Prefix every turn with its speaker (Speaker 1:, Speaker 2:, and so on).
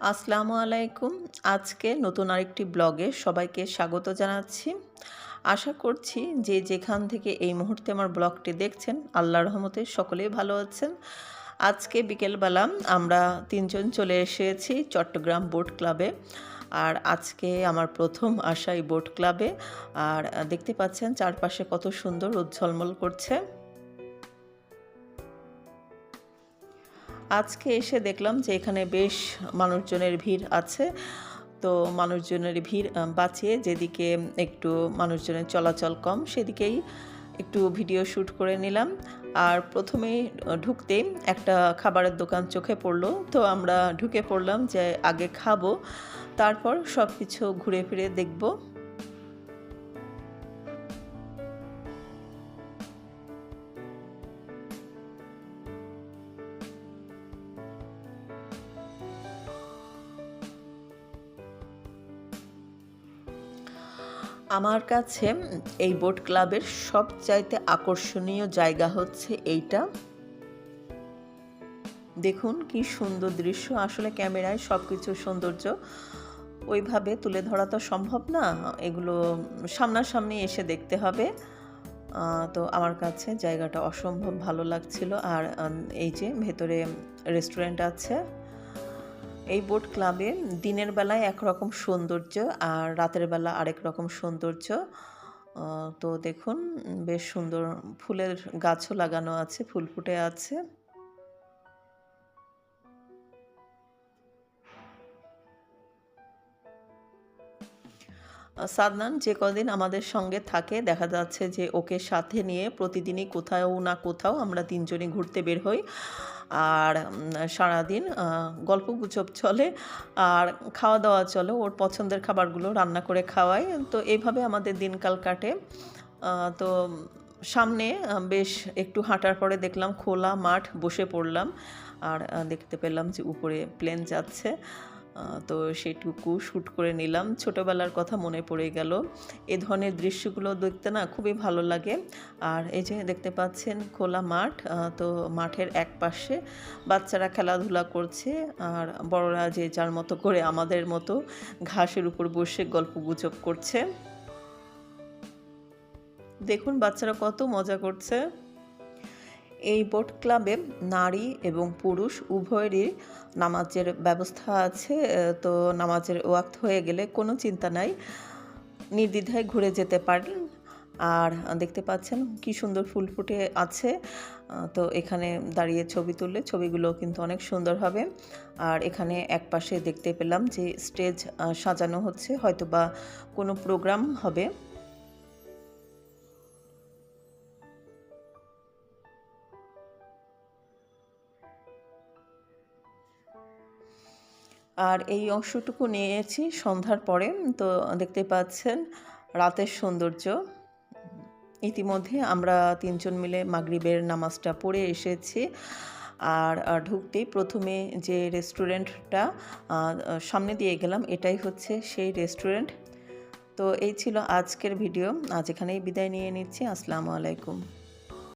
Speaker 1: আসসালামু আলাইকুম। আজকে নতুন আরেকটি ব্লগে সবাইকে স্বাগত জানাচ্ছি। আশা করছি যে যেখান থেকে এই মুহূর্তে আমার ব্লগটি দেখছেন আল্লাহ রহমতে সকলেই ভালো আছেন। আজকে বিকেলবেলা আমরা তিনজন চলে এসেছি চট্টগ্রাম বোট ক্লাবে। আর আজকে আমার প্রথম আসা এই বোট ক্লাবে। আর দেখতে পাচ্ছেন চারপাশে কত সুন্দর উজ্জ্বলমল করছে। আজকে এসে দেখলাম যে এখানে বেশ মানুষজনের ভিড় আছে। তো মানুষজনের ভিড় বাঁচিয়ে যেদিকে একটু মানুষজনের চলাচল কম, সেদিকেই একটু ভিডিও শ্যুট করে নিলাম। আর প্রথমেই ঢুকতেই একটা খাবারের দোকান চোখে পড়ল। তো আমরা ঢুকে পড়লাম যে আগে খাব, তারপর সব কিছু ঘুরে ফিরে দেখব। আমার কাছে এই বোট ক্লাবের সবচাইতে আকর্ষণীয় জায়গা হচ্ছে এইটা। দেখুন কি সুন্দর দৃশ্য। আসলে ক্যামেরায় সব কিছু সৌন্দর্য ওইভাবে তুলে ধরা তো সম্ভব না। এগুলো সামনাসামনি এসে দেখতে হবে। তো আমার কাছে জায়গাটা অসম্ভব ভালো লাগছিল। আর এই যে ভেতরে রেস্টুরেন্ট আছে। এই বোট ক্লাবে দিনের বেলায় একরকম সৌন্দর্য আর রাতের বেলা আরেক রকম সৌন্দর্য। তো দেখুন, বেশ সুন্দর ফুলের গাছও লাগানো আছে, ফুল ফুটে আছে। সাদনান যে কদিন আমাদের সঙ্গে থাকে, দেখা যাচ্ছে যে ওকে সাথে নিয়ে প্রতিদিনই কোথাও না কোথাও আমরা তিনজনই ঘুরতে বের হই। আর সারাদিন গল্প গুজব চলে আর খাওয়া দাওয়া চলে। ওর পছন্দের খাবারগুলো রান্না করে খাওয়াই। তো এইভাবে আমাদের দিনকাল কাটে। তো সামনে বেশ একটু হাঁটার পরে দেখলাম খোলা মাঠ বসে পড়লাম। আর দেখতে পেলাম যে উপরে প্লেন যাচ্ছে। তো সেটুকু শ্যুট করে নিলাম। ছোটোবেলার কথা মনে পড়ে গেল। এ ধরনের দৃশ্যগুলো দেখতে না খুবই ভালো লাগে। আর এই যে দেখতে পাচ্ছেন খোলা মাঠ তো মাঠের এক পাশে বাচ্চারা খেলাধুলা করছে আর বড়রা যে যার মতো করে আমাদের মতো ঘাসের উপর বসে গল্প গুজব করছে। দেখুন বাচ্চারা কত মজা করছে। এই বোট ক্লাবে নারী এবং পুরুষ উভয়েরই নামাজের ব্যবস্থা আছে তো নামাজের ওয়াক্ত হয়ে গেলে কোনো চিন্তা নাই। নির্দ্বিধায় ঘুরে যেতে পারেন। আর দেখতে পাচ্ছেন কি সুন্দর ফুল ফুটে আছে তো এখানে দাঁড়িয়ে ছবি তুললে ছবিগুলো কিন্তু অনেক সুন্দর হবে। আর এখানে এক পাশে দেখতে পেলাম যে স্টেজ সাজানো হচ্ছে হয়তো বা কোনো প্রোগ্রাম হবে। আর এই অংশটুকু নিয়েছি সন্ধ্যার পরে। তো দেখতে পাচ্ছেন রাতের সৌন্দর্য। ইতিমধ্যে আমরা তিনজন মিলে মাগরিবের নামাজটা পড়ে এসেছি। আর ঢুকতেই প্রথমে যে রেস্টুরেন্টটা সামনে দিয়ে গেলাম, এটাই হচ্ছে সেই রেস্টুরেন্ট। তো এই ছিল আজকের ভিডিও। আজ এখানেই বিদায় নিয়ে নিচ্ছি। আসসালামু আলাইকুম।